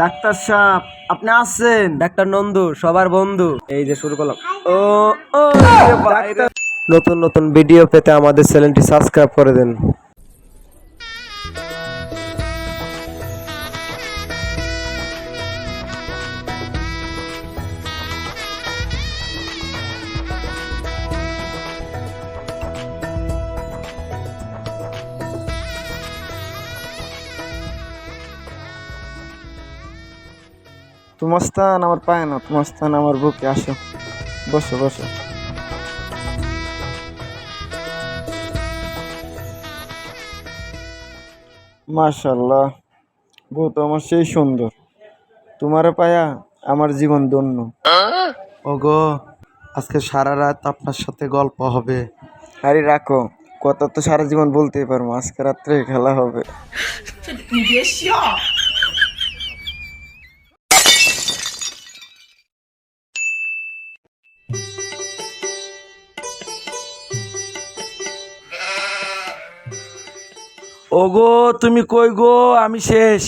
Doctor সাহেব আপনি আসছেন ডাক্তার নন্দু সবার বন্ধু। এই যে শুরু করলাম। ও ও নতুন নতুন ভিডিও পেতে আমাদের চ্যানেলটি সাবস্ক্রাইব করে দেন। তোমার স্থান আমার পায় না তোমার স্থান আমার বুকে আসো। বসো বসো। মাশাল্লাহ, বউ তো আমার সেই সুন্দর। তোমারে পায়া আমার জীবন ধন্য। ওগো, আজকে সারা রাত আপনার সাথে গল্প হবে। আরে রাখো, কথা তো সারা জীবন বলতেই পারব, আজকে রাত্রে খেলা হবে। ওগো তুমি কই গো? আমি শেষ।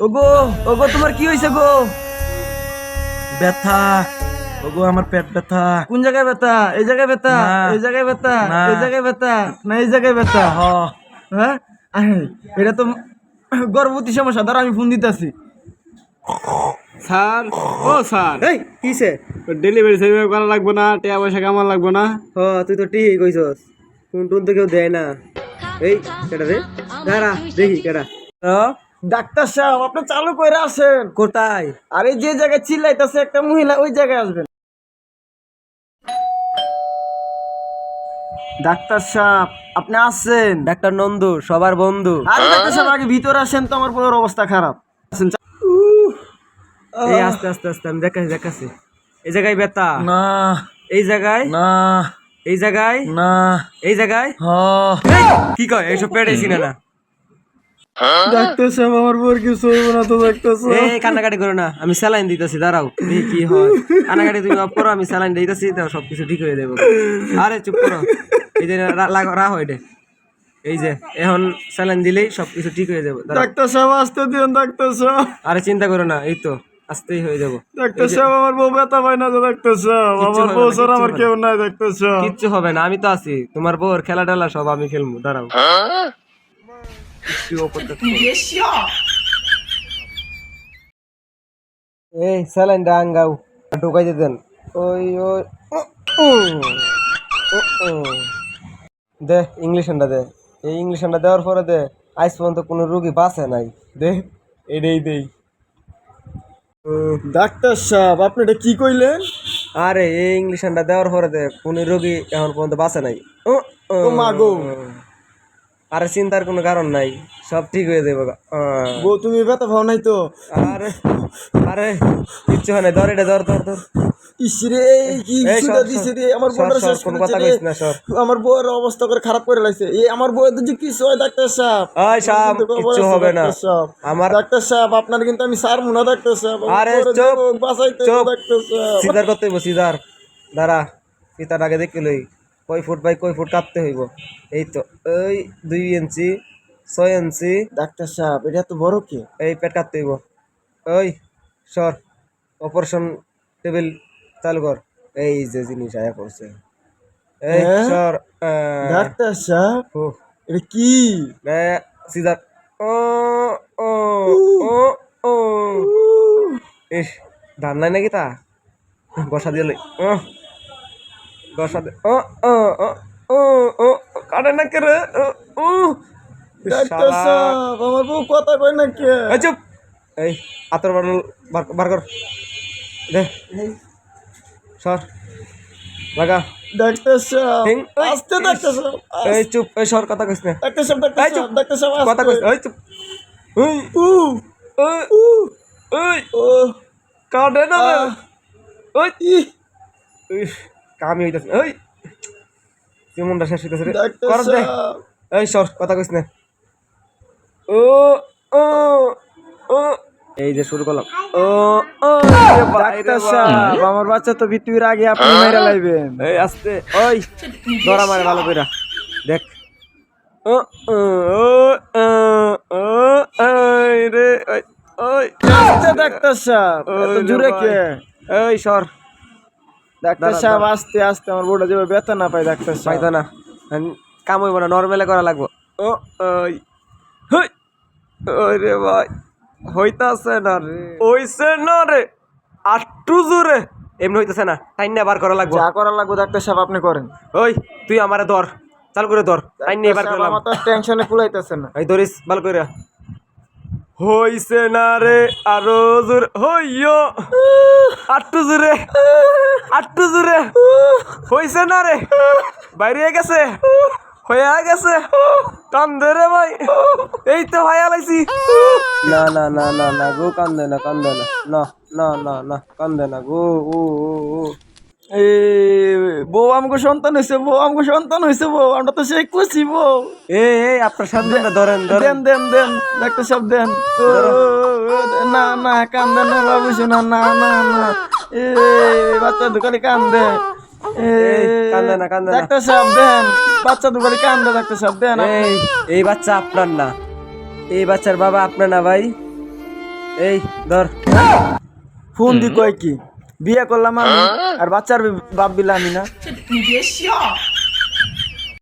ওগো ওগো তোমার কি হয়েছে গো? ব্যথা। ওগো আমার পেট ব্যথা। কোন জায়গায় ব্যথা? এই জায়গায় ব্যথা। এই জায়গায় ব্যথা? এই জায়গায় ব্যথা? না এই জায়গায় ব্যথা? হ। হ্যাঁ? এটা তো গর্ভবতী সমস্যা। ধর আমি ফোন দিতেছি। স্যার ও স্যার। এই কিসে? ডেলিভারি সেভাবে করা লাগবে না টাকা পয়সা কামান লাগবে না। হ তুই তো ঠিকই কইছস। কোন টুন তো কেউ দেয় না। এই কেডা রে? দাঁড়া দেখি কেডা? ডাক্তার সাহেব আপনি চালু করে আসেন। কোথায়? আরে যে জায়গায় চিল্লাইতেছে একটা মহিলা ওই জায়গায় আসবেন। ডাক্তার সাহেব আপনি আসছেন ডাক্তার নন্দু সবার বন্ধু। আরে ডাক্তার সাহেব আগে ভিতরে আসেন তো আমার বউয়ের অবস্থা খারাপ। আসেন, এই আস্তে আস্তে আস্তে আমি দেখাচ্ছি দেখাচ্ছি। এই জায়গায় ব্যথা না। এই জায়গায়? না। এই জায়গায়? না। এই জায়গায়? হ। কি কয়? এইসব পেটেছি না না। ডাক্তার সাহেব আমার বউয়ের কিছু হইব না তো ডাক্তার এই কান্নাকাটি করো না। আমি স্যালাইন দিতেছি দাঁড়াও। কি হয়। কান্নাকাটি তুমি অফ করো আমি স্যালাইন দিতেছি তো সবকিছু ঠিক হয়ে যাবে। আরে চুপ করো। এই যে রাহ এটা। এই যে এখন স্যালাইন দিলেই সবকিছু ঠিক হয়ে যাবে। ডাক্তার সাহেব আসতে দিন ডাক্তার সাহেব আরে চিন্তা করো না এই তো। আস্তেই হয়ে যাব। সাহেব আমার বউ ব্যথা পায় না তো সাহেব আমার হবে বউ না, ছাড়া আমার কেউ নাই সাহেব কিচ্ছু হবে না আমি তো আছি। তোমার বউর খেলা টেলা সব আমি খেলব দাঁড়াও। এই স্যালাইন ডাঙ্গাও ঢুকাই দেন। ওই ওই। দে ইংলিশনটা দে। এই ইংলিশনটা দেওয়ার পরে দে আইস পর্যন্ত কোনো রুগী বাঁচে নাই। দে এটাই দেই। ডাক্তার সাহেব আপনি এটা কি কইলেন আরে এই ইংলিশনটা দেওয়ার পরে দেখ কোন রোগী এখন পর্যন্ত বাঁচে নাই ও, ও। ও মা গো। আরে চিন্তার কোনো কারণ নাই সব ঠিক হয়ে যাবে বউ তুমি ব্যথা পাও নাই তো? আরে আরে কিচ্ছু হয় না ধর এটা ধর ধর ধর। ইসরে কি এই সুদা দিছে রে? আমার সর, শেষ কোনো কথা রে। না, সর। আমার বউয়ের অবস্থা করে খারাপ করে এই আমার বউয়ের যদি কিছু হয় ডাক্তার সাহেব। সাহেব, হবে না। আমার- ডাক্তার সাহেব আপনার কিন্তু আমি সার মুনা ডাক্তার সাহেব। আমার আরে বউয়ের চুপ, জীবন বাঁচাইতে চুপ। ডাক্তার সাহেব। সিজার করতে হইব দাঁড়া ফিতার আগে দেখে লই। কয় ফুট বাই কয় ফুট কাটতে হইব? এই তো ওই দুই ইঞ্চি ছয় ইঞ্চি। ডাক্তার সাহেব এটা তো বড় কি? এই পেট কাটতে হইব। ওই সর অপারেশন টেবিল চালু কর। এই যে জিনিস আয়া করছে এই হ্যাঁ? সর ডাক্তার সাহেব এটা কি? সিজার। ও ও ও ও। ইস ধান নাই নাকি তা? বসা দিয়ে লই। ও বসা দে ও ও ও ও ও কাটে না কে রে ও, ও ডাক্তার শালা। সাহেব আমার বউ কথা কয় না কে এই চুপ এই আতর বাটল বার বার কর দে সর লাগা ডাক্তার সাহেব হিং, ওই, আস্তে ডাক্তার সাহেব এই চুপ এই সর কথা কইস না ডাক্তার সাহেব ডাক্তার এই চুপ। সাহেব ডাক্তার সাহেব কথা আস্তে। কইস এই চুপ ওই উ ওই উ ওই ও কাটে না রে আহ। ওই ই ইস, কামি হইতাছে। ওই শেষ হইতাছে রে। কর দে। এই সর কথা কইস না। ও ও ও। এই যে শুরু করলাম। ও ও ডাক্তার আমার বাচ্চা তো মৃত্যুর আগে আপনি মেরে লাইবেন। এই আস্তে। ওই ধরা মারে ভালো কইরা। দেখ। ও ও ও ও ও রে ওই ওই। ডাক্তার সাহেব। এত জোরে। কে? ওই সর। ডাক্তার সাহেব। আস্তে আস্তে আমার বউটা যাবে বেতন না পাই ডাক্তার সাহেব। পাইতো না। কাম হইব না নর্মালে করা লাগবো। ও ওই হই ভাই হইতাছে না রে। হইছে না রে আটটু জোরে। এমনি হইতেছে না টাইন না বার করা লাগবো। যা করার লাগবে ডাক্তার সাহেব আপনি করেন। ওই তুই আমারে ধর চালু করে ধর টাইন নিয়ে বার সাহেব, করলাম টেনশনে কুলাইতেছে না। এই ধরিস ভালো করে হইছে না রে? আরও জোরে হইয়ো। আটটু জোরে আটটু জোরে। হইছে না রে? বাইরে গেছে? হয়ে গেছে? কান্দে রে ভাই। এই তো ভাই আলাইছি না না না না না গো, কান্দে না কান্দে না। না না না না, কান্দে না গো ও ও ও এই বউ আমাকে সন্তান হয়েছে বউ আমাকে সন্তান হয়েছে বউ আমরা তো সেই খুশি বউ। এই এই আপনার সাবধানটা ধরেন দেন দেন দেন ডাক্তার সাহেব দেন। না না কান্দে না বাবু শোনা না না না। এই বাচ্চা দুকালি কান্দে। ডাক্তার সাহেব দেন। বাচ্চা দুকালি কান্দে ডাক্তার সাহেব দেন। এই এই বাচ্চা আপনার না। এই বাচ্চার বাবা আপনার না ভাই। এই ধর। ফোন দি কয় কি? বিয়ে করলাম আমি আর বাচ্চার বাপ বিলা আমি না